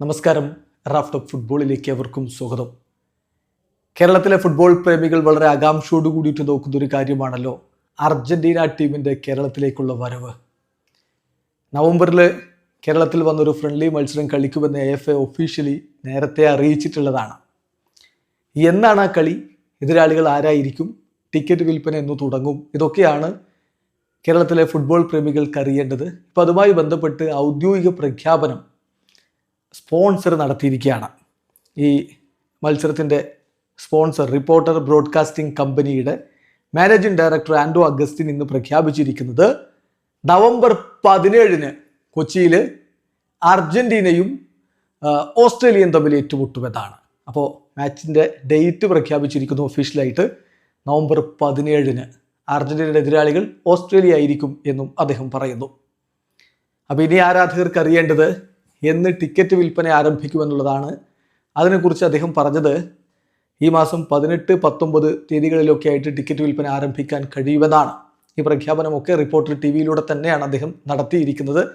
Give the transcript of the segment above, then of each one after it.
നമസ്കാരം. റാഫ്റ്റ് ഫുട്ബോളിലേക്ക് അവർക്കും സ്വാഗതം. കേരളത്തിലെ ഫുട്ബോൾ പ്രേമികൾ വളരെ ആകാംക്ഷയോട് കൂടിയിട്ട് നോക്കുന്ന ഒരു കാര്യമാണല്ലോ അർജന്റീന ടീമിന്റെ കേരളത്തിലേക്കുള്ള വരവ്. നവംബറിൽ കേരളത്തിൽ വന്നൊരു ഫ്രണ്ട്ലി മത്സരം കളിക്കുമെന്ന് എഫ് എ ഒഫീഷ്യലി നേരത്തെ അറിയിച്ചിട്ടുള്ളതാണ്. എന്നാണ് ആ കളി? എതിരാളികൾ ആരായിരിക്കും? ടിക്കറ്റ് വിൽപ്പന എന്ന് തുടങ്ങും. ഇതൊക്കെയാണ് കേരളത്തിലെ ഫുട്ബോൾ പ്രേമികൾക്ക് അറിയേണ്ടത്. ഇപ്പോൾ അതുമായി ബന്ധപ്പെട്ട് ഔദ്യോഗിക പ്രഖ്യാപനം സ്പോൺസർ നടത്തിയിരിക്കുകയാണ്. ഈ മത്സരത്തിന്റെ സ്പോൺസർ റിപ്പോർട്ടർ ബ്രോഡ്കാസ്റ്റിംഗ് കമ്പനിയുടെ മാനേജിംഗ് ഡയറക്ടർ ആൻഡോ അഗസ്റ്റിൻ ഇന്ന് പ്രഖ്യാപിച്ചിരിക്കുന്നത് നവംബർ പതിനേഴിന് കൊച്ചിയിൽ അർജന്റീനയും ഓസ്ട്രേലിയയും തമ്മിൽ ഏറ്റുമുട്ടുമെന്നാണ്. അപ്പോൾ മാച്ചിന്റെ ഡേറ്റ് പ്രഖ്യാപിച്ചിരിക്കുന്നു ഒഫീഷ്യലായിട്ട് നവംബർ പതിനേഴിന്. അർജന്റീനയുടെ എതിരാളികൾ ഓസ്ട്രേലിയ ആയിരിക്കും എന്നും അദ്ദേഹം പറയുന്നു. അപ്പോൾ ഇനി ആരാധകർക്ക് അറിയേണ്ടത് എന്ന് ടിക്കറ്റ് വിൽപ്പന ആരംഭിക്കുമെന്നുള്ളതാണ് അതിനെക്കുറിച്ച് അദ്ദേഹം പറഞ്ഞത്. ഈ മാസം പതിനെട്ട് പത്തൊമ്പത് തീയതികളിലൊക്കെ ആയിട്ട് ടിക്കറ്റ് വിൽപ്പന ആരംഭിക്കാൻ കഴിയുമെന്നാണ്. ഈ പ്രഖ്യാപനമൊക്കെ റിപ്പോർട്ടർ ടി വിയിലൂടെ തന്നെയാണ് അദ്ദേഹം നടത്തിയിരിക്കുന്നത്.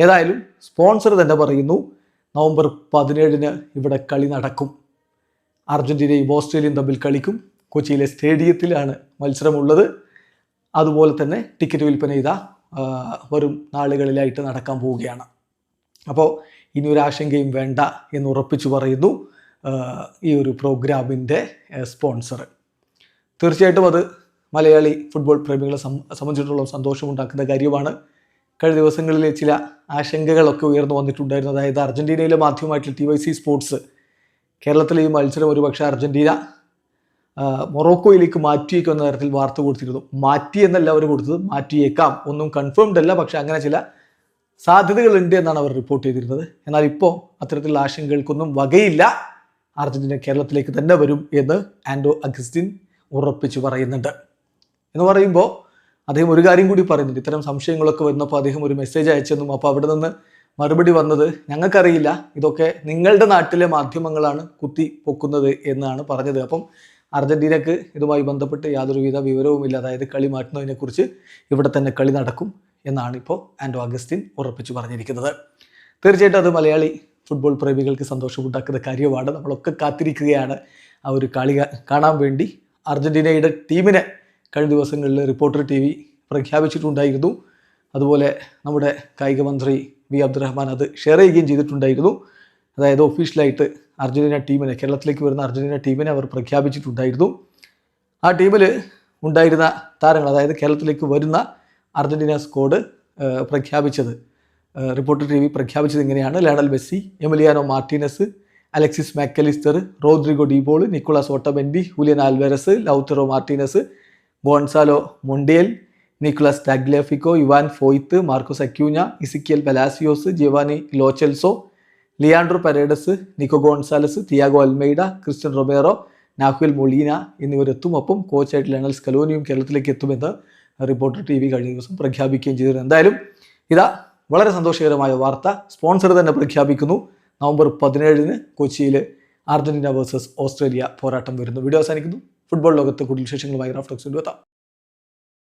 ഏതായാലും സ്പോൺസർ തന്നെ പറയുന്നു നവംബർ പതിനേഴിന് ഇവിടെ കളി നടക്കും. അർജന്റീനയും ഓസ്ട്രേലിയയും തമ്മിൽ കളിക്കും. കൊച്ചിയിലെ സ്റ്റേഡിയത്തിലാണ് മത്സരമുള്ളത്. അതുപോലെ തന്നെ ടിക്കറ്റ് വിൽപ്പന ഇതാ വരും നാളുകളിലായിട്ട് നടക്കാൻ പോവുകയാണ്. അപ്പോൾ ഇനി ഒരു ആശങ്കയും വേണ്ട എന്ന് ഉറപ്പിച്ചു പറയുന്നു ഈ ഒരു പ്രോഗ്രാമിന്റെ സ്പോൺസർ. തീർച്ചയായിട്ടും അത് മലയാളി ഫുട്ബോൾ പ്രേമികളെ സംബന്ധിച്ചിടത്തോളം സന്തോഷമുണ്ടാക്കുന്ന കാര്യമാണ്. കഴിഞ്ഞ ദിവസങ്ങളിൽ ചില ആശങ്കകളൊക്കെ ഉയർന്നു വന്നിട്ടുണ്ടായിരുന്നു. അതായത് അർജന്റീനയിലെ മാധ്യമമായിട്ടുള്ള ടി വൈ സി സ്പോർട്സ് കേരളത്തിലെ ഈ മത്സരം ഒരുപക്ഷെ അർജന്റീന മൊറോക്കോയിലേക്ക് മാറ്റിയേക്കുമെന്ന തരത്തിൽ വാർത്ത കൊടുത്തിരുന്നു. മാറ്റി എന്നല്ല അവർ കൊടുത്തത് മാറ്റിയേക്കാം. ഒന്നും കൺഫേംഡ് അല്ല പക്ഷേ അങ്ങനെ ചില സാധ്യതകളുണ്ട് എന്നാണ് അവർ റിപ്പോർട്ട് ചെയ്തിരുന്നത്. എന്നാൽ ഇപ്പോൾ അത്തരത്തിലുള്ള ആശങ്കകൾക്കൊന്നും വകയില്ല. അർജന്റീന കേരളത്തിലേക്ക് തന്നെ വരും എന്ന് ആൻഡോ അഗസ്റ്റിൻ ഉറപ്പിച്ചു പറയുന്നുണ്ട്. എന്ന് പറയുമ്പോൾ അദ്ദേഹം ഒരു കാര്യം കൂടി പറയുന്നുണ്ട്. ഇത്തരം സംശയങ്ങളൊക്കെ വന്നപ്പോൾ അദ്ദേഹം ഒരു മെസ്സേജ് അയച്ചെന്നും അപ്പോൾ അവിടെ നിന്ന് മറുപടി വന്നത് ഞങ്ങൾക്കറിയില്ല. ഇതൊക്കെ നിങ്ങളുടെ നാട്ടിലെ മാധ്യമങ്ങളാണ് കുത്തി പൊക്കുന്നത് എന്നാണ് പറഞ്ഞത്. അപ്പം അർജന്റീനക്ക് ഇതുമായി ബന്ധപ്പെട്ട് യാതൊരുവിധ വിവരവുമില്ല. അതായത് കളി മാറ്റുന്നതിനെക്കുറിച്ച് ഇവിടെ തന്നെ കളി നടക്കും. എന്നാണ് ഇപ്പോൾ ആൻഡോ അഗസ്റ്റിൻ ഉറപ്പിച്ചു പറഞ്ഞിരിക്കുന്നത്. തീർച്ചയായിട്ടും അത് മലയാളി ഫുട്ബോൾ പ്രേമികൾക്ക് സന്തോഷമുണ്ടാക്കുന്ന കാര്യമാണ്. നമ്മളൊക്കെ കാത്തിരിക്കുകയാണ്. ആ ഒരു കളി കാണാൻ വേണ്ടി അർജന്റീനയുടെ ടീമിനെ കഴിഞ്ഞ ദിവസങ്ങളിൽ റിപ്പോർട്ടർ ടി വി പ്രഖ്യാപിച്ചിട്ടുണ്ടായിരുന്നു. അതുപോലെ നമ്മുടെ കായിക മന്ത്രി വി അബ്ദുറഹ്മാൻ അത് ഷെയർ ചെയ്യുകയും ചെയ്തിട്ടുണ്ടായിരുന്നു. അതായത് ഒഫീഷ്യലായിട്ട് അർജന്റീന ടീമിനെ കേരളത്തിലേക്ക് വരുന്ന അർജന്റീന ടീമിനെ അവർ പ്രഖ്യാപിച്ചിട്ടുണ്ടായിരുന്നു. ആ ടീമിൽ ഉണ്ടായിരുന്ന താരങ്ങൾ അതായത് കേരളത്തിലേക്ക് വരുന്ന അർജന്റീന സ്ക്വാഡ് ഏഹ്, പ്രഖ്യാപിച്ചത്. റിപ്പോർട്ടർ ടി വി പ്രഖ്യാപിച്ചത് ഇങ്ങനെയാണ്. Lionel Messi Emiliano Martinez Alexis Mac Allister Rodrigo De Paul Nicolas Otamendi Julian Alvarez Lautaro Martinez Gonzalo Montiel Nicolas Tagliafico Ivan Foyth Marcos Acuna Exequiel Palacios Giovani Lo Celso Leandro Paredes Nico Gonzalez Thiago Almada Cristian Romero Nahuel Molina എന്നിവരെത്തും ഒപ്പം കോച്ചായിട്ട് Lionel സ്കലോനിയും കേരളത്തിലേക്ക് എത്തുമെന്ന് reporter T V കഴിഞ്ഞ ദിവസം പ്രഖ്യാപിക്കുകയും ചെയ്തിരുന്നു. എന്തായാലും ഇതാ വളരെ സന്തോഷകരമായ വാർത്ത. സ്പോൺസർ തന്നെ പ്രഖ്യാപിക്കുന്നു. നവംബർ പതിനേഴിന് കൊച്ചിയിൽ അർജന്റീന വേഴ്സസ് ഓസ്ട്രേലിയ പോരാട്ടം വരുന്നു. വീഡിയോ അവസാനിക്കുന്നു. ഫുട്ബോൾ ലോകത്ത് കൂടുതൽ വിശേഷങ്ങളുമായി റാഫ്റ്റോക്സ് എത്താം.